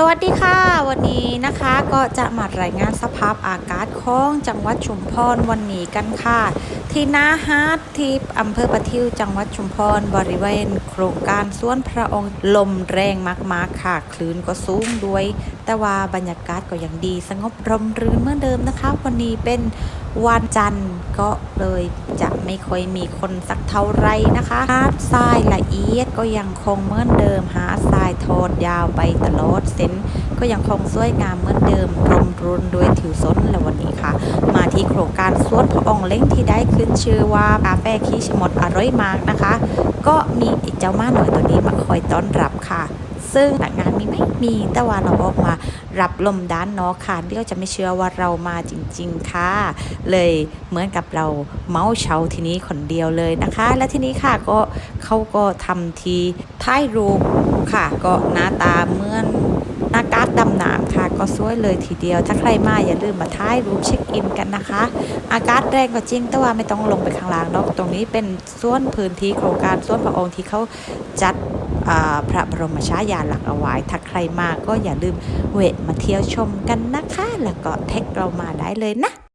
สวัสดีค่ะ วันนี้นะคะก็จะมารายงานสภาพอากาศของจังหวัดชุมพรวันนี้กันค่ะ ที่นาฮาร์ดที่อำเภอประทิวจังหวัดชุมพรบริเวณ โครงการสวนพระองค์ลมแรงมากๆค่ะ คลื่นก็สูงด้วย แต่ว่าบรรยากาศก็ยังดี สงบร่มรื่นเหมือนเดิมนะคะ วันนี้เป็น วันจันทร์ก็เลยจะไม่ค่อยมีคนสักเท่าไรนะคะหาดทรายละเอียดก็ยังคงเหมือนเดิมหาดทรายทอดยาวไปตลอดเส้นก็ยังคงสวยงามเหมือนเดิมรมรุนด้วยถิวสนและวัน ค่ะมาที่โครงการสวนพระองค์เล้งที่ได้ขึ้นชื่อว่ากาแฟขี้ชมดอร่อยมากนะคะ ก็มีเจ้าม้าหน่อยตัวนี้มาคอยต้อนรับค่ะ ซึ่งหนักงานมีไหมมีแต่ว่าเราออกมารับลมด้านนอกค่ะเดี๋ยวจะไม่เชื่อว่าเรามาจริง ๆ ค่ะ เลยเหมือนกับเราเมาเชาทีนี้คนเดียวเลยนะคะ และทีนี้ค่ะก็เขาก็ทำทีท้ายรูปค่ะ ก็หน้าตาเหมือนหน้ากากดำน้ำค่ะ ก็สวยเลยทีเดียว ถ้าใครมาอย่าลืมมาท้ายรูปเช็คอินกันนะคะ อากาศแรงก็จริง แต่ว่าไม่ต้องลงไปข้างล่างเนาะตรงนี้เป็นส่วนพื้นที่โครงการส่วนพระองค์ที่เขาจัดพระบรมชายาหลักเอาไว้ ถ้าใครมาก็อย่าลืมเวทมาเที่ยวชมกันนะคะ แล้วก็เท็กเรามาได้เลยนะ